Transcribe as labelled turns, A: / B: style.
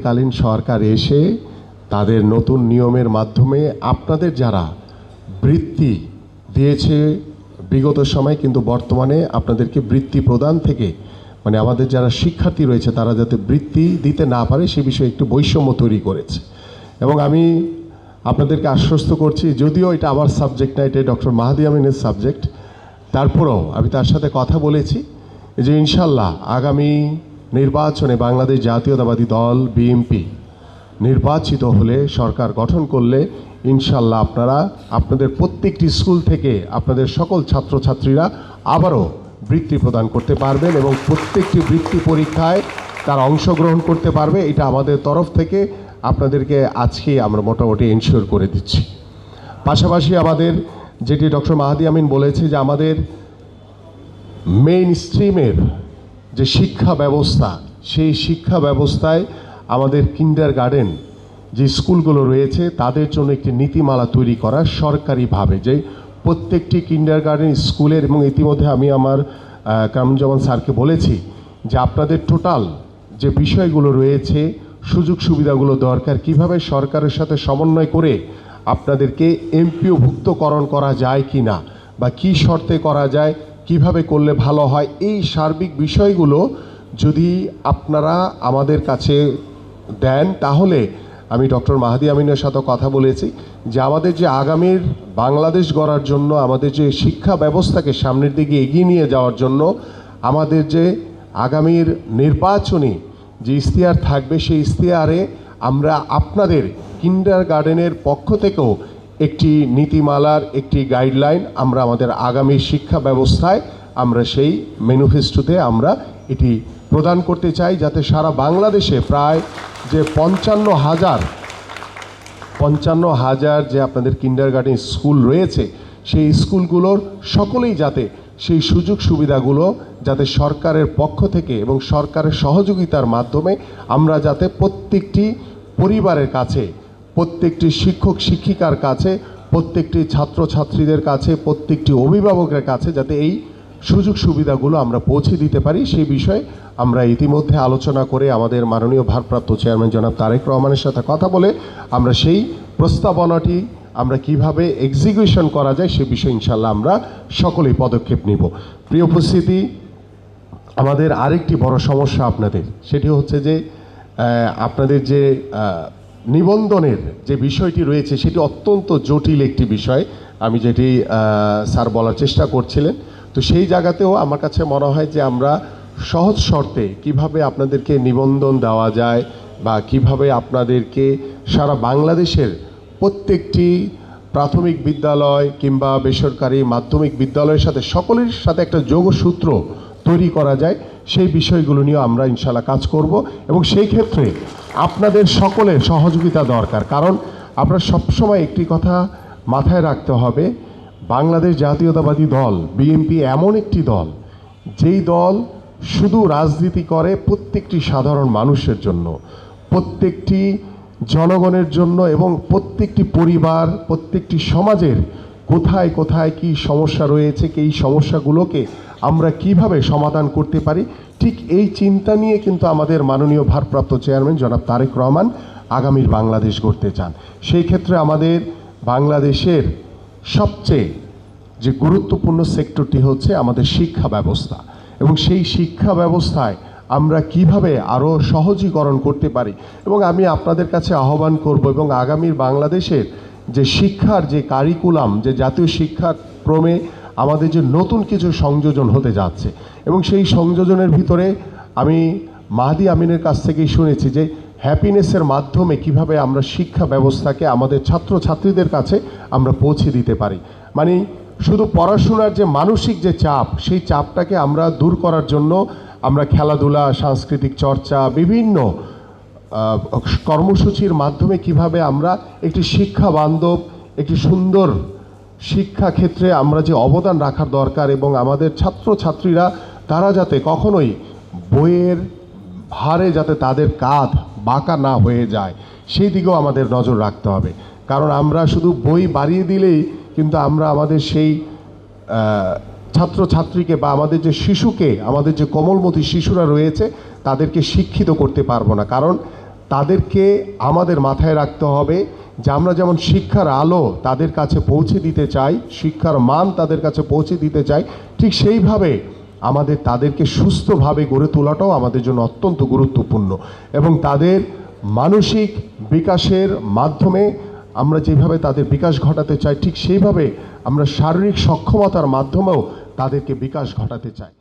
A: অন্তর্বর্তীকালীন সরকার এসে তাদের নতুন নিয়মের মাধ্যমে আপনাদের যারা বৃত্তি দিয়েছে বিগত সময় কিন্তু বর্তমানে আপনাদেরকে বৃত্তি প্রদান থেকে মানে আমাদের যারা শিক্ষার্থী রয়েছে তারা যাতে বৃত্তি দিতে না পারে সে বিষয়ে একটু বৈষম্য তৈরি করেছে। এবং আমি আপনাদেরকে আশ্বস্ত করছি, যদিও এটা আমার সাবজেক্ট না এটা ডক্টর মাহাদি আমিনের সাবজেক্ট, তারপরেও আমি তার সাথে কথা বলেছি যে ইনশাল্লাহ আগামী নির্বাচনে বাংলাদেশ জাতীয়তাবাদী দল, বিএনপি নির্বাচিত হলে সরকার গঠন করলে ইনশাল্লাহ আপনারা, আপনাদের প্রত্যেকটি স্কুল থেকে আপনাদের সকল ছাত্রছাত্রীরা আবারও বৃত্তি প্রদান করতে পারবেন এবং প্রত্যেকটি বৃত্তি পরীক্ষায় তারা অংশগ্রহণ করতে পারবে। এটা আমাদের তরফ থেকে আপনাদেরকে আজকেই আমরা মোটামুটি এনশিওর করে দিচ্ছি। পাশাপাশি আমাদের যেটি ডক্টর মাহাদি আমিন বলেছে যে আমাদের মেইন স্ট্রিমের যে শিক্ষা ব্যবস্থা, সেই শিক্ষা ব্যবস্থায় আমাদের কিন্ডার গার্ডেন যে স্কুলগুলো রয়েছে, তাদের জন্য একটি নীতিমালা তৈরি করা সরকারিভাবে যে প্রত্যেকটি কিন্ডার গার্ডেন স্কুলের এবং ইতিমধ্যে আমি আমার কামরুজ্জামান স্যারকে বলেছি যে আপনাদের টোটাল যে বিষয়গুলো রয়েছে, সুযোগ সুবিধাগুলো দরকার, কীভাবে সরকারের সাথে সমন্বয় করে আপনাদেরকে এমপিওভুক্তকরণ করা যায় কি না বা কি শর্তে করা যায় কীভাবে করলে ভালো হয়? এই সার্বিক বিষয়গুলো যদি আপনারা আমাদের কাছে দেন, তাহলে আমি ডক্টর মাহাদি আমিনের সাথে কথা বলেছি যে আমাদের যে আগামীর বাংলাদেশ গড়ার জন্য, আমাদের যে শিক্ষা ব্যবস্থাকে সামনের দিকে এগিয়ে নিয়ে যাওয়ার জন্য, আমাদের যে আগামীর নির্বাচনী যে ইশতেহার থাকবে, সেই ইশতেহারে আমরা আপনাদের কিন্ডার গার্ডেনের পক্ষ থেকেও একটি নীতিমালার একটি গাইডলাইন আমরা আমাদের আগামী শিক্ষা ব্যবস্থায় আমরা সেই ম্যানিফেস্টোতে আমরা এটি প্রদান করতে চাই যাতে সারা বাংলাদেশে প্রায় যে পঞ্চান্ন হাজার পঞ্চান্ন হাজার যে আপনাদের কিন্ডার গার্ডেন স্কুল রয়েছে, সেই স্কুলগুলোর সকলেই যাতে সেই সুযোগ সুবিধাগুলো যাতে সরকারের পক্ষ থেকে এবং সরকারের সহযোগিতার মাধ্যমে আমরা যাতে প্রত্যেকটি পরিবারের কাছে প্রত্যেকটি শিক্ষক শিক্ষিকার কাছে, প্রত্যেকটি ছাত্রছাত্রীদের কাছে, প্রত্যেকটি অভিভাবকের কাছে যাতে এই সুযোগ সুবিধাগুলো আমরা পৌঁছে দিতে পারি, সেই বিষয়ে আমরা ইতিমধ্যে আলোচনা করে আমাদের মাননীয় ভারপ্রাপ্ত চেয়ারম্যান জনাব তারেক রহমানের সাথে কথা বলে আমরা সেই প্রস্তাবনাটি আমরা কীভাবে এক্সিকিউশন করা যায় সে বিষয়ে ইনশাল্লাহ আমরা সকলেই পদক্ষেপ নিব। প্রিয় উপস্থিতি, আমাদের আরেকটি বড় সমস্যা আপনাদের, সেটি হচ্ছে যে আপনাদের যে নিবন্ধনের যে বিষয়টি রয়েছে, সেটি অত্যন্ত জটিল একটি বিষয়। আমি যেটি স্যার বলার চেষ্টা করছিলেন। তো সেই জায়গাতেও আমার কাছে মনে হয় যে আমরা সহজ শর্তে কীভাবে আপনাদেরকে নিবন্ধন দেওয়া যায় বা কীভাবে আপনাদেরকে সারা বাংলাদেশের প্রত্যেকটি প্রাথমিক বিদ্যালয় কিংবা বেসরকারি মাধ্যমিক বিদ্যালয়ের সাথে সকলের সাথে একটা যোগসূত্র তৈরি করা যায়, সেই বিষয়গুলো নিয়ে আমরা ইনশাল্লাহ কাজ করব এবং সেই ক্ষেত্রে আপনাদের সকলের সহযোগিতা দরকার। কারণ আমরা সবসময় একটি কথা মাথায় রাখতে হবে, বাংলাদেশ জাতীয়তাবাদী দল, বিএনপি এমন একটি দল, যেই দল শুধু রাজনীতি করে প্রত্যেকটি সাধারণ মানুষের জন্য, প্রত্যেকটি জনগণের জন্য এবং প্রত্যেকটি পরিবার, প্রত্যেকটি সমাজের কোথায় কোথায় কি সমস্যা রয়েছে এই সমস্যাগুলোকে আমরা কীভাবে সমাধান করতে পারি? ঠিক এই চিন্তা নিয়ে কিন্তু আমাদের মাননীয় ভারপ্রাপ্ত চেয়ারম্যান জনাব তারেক রহমান আগামীর বাংলাদেশ গড়তে চান। সেই ক্ষেত্রে আমাদের বাংলাদেশের সবচেয়ে যে গুরুত্বপূর্ণ সেক্টরটি হচ্ছে আমাদের শিক্ষা ব্যবস্থা। এবং সেই শিক্ষা ব্যবস্থায় আমরা কীভাবে আরও সহজীকরণ করতে পারি? এবং আমি আপনাদের কাছে আহ্বান করব এবং আগামীর বাংলাদেশের যে শিক্ষার যে কারিকুলাম, যে জাতীয় শিক্ষাক্রমে আমাদের যে নতুন কিছু সংযোজন হতে যাচ্ছে। এবং সেই সংযোজনের ভিতরে আমি মাহাদি আমিনের কাছ থেকেই শুনেছি যে হ্যাপিনেসের মাধ্যমে কীভাবে আমরা শিক্ষা ব্যবস্থাকে আমাদের ছাত্রছাত্রীদের কাছে আমরা পৌঁছে দিতে পারি। মানে শুধু পড়াশোনার যে মানসিক যে চাপ, সেই চাপটাকে আমরা দূর করার জন্য আমরা খেলাধুলা, সাংস্কৃতিক চর্চা, বিভিন্ন কর্মসূচির মাধ্যমে কীভাবে আমরা একটি শিক্ষা বান্ধব, একটি সুন্দর শিক্ষা ক্ষেত্রে আমরা যে অবদান রাখার দরকার এবং আমাদের ছাত্রছাত্রীরা, তারা যাতে কখনোই বইয়ের ভারে যাতে তাদের কাঁধ বাঁকা না হয়ে যায়, সেই দিকেও আমাদের নজর রাখতে হবে। কারণ আমরা শুধু বই বাড়িয়ে দিলেই কিন্তু আমরা আমাদের সেই ছাত্রছাত্রীকে বা আমাদের যে শিশুকে, আমাদের যে কোমলমতি শিশুরা রয়েছে, তাদেরকে শিক্ষিত করতে পারব না। কারণ তাদেরকে আমাদের মাথায় রাখতে হবে যে আমরা যেমন শিক্ষার আলো তাদের কাছে পৌঁছে দিতে চাই, শিক্ষার মান তাদের কাছে পৌঁছে দিতে চাই, ঠিক সেইভাবে আমাদের তাদেরকে সুস্থভাবে গড়ে তোলাটাও আমাদের জন্য অত্যন্ত গুরুত্বপূর্ণ। এবং তাদের মানসিক বিকাশের মাধ্যমে আমরা যেভাবে তাদের বিকাশ ঘটাতে চাই, ঠিক সেইভাবে আমরা শারীরিক সক্ষমতার মাধ্যমেও তাদেরকে বিকাশ ঘটাতে চাই।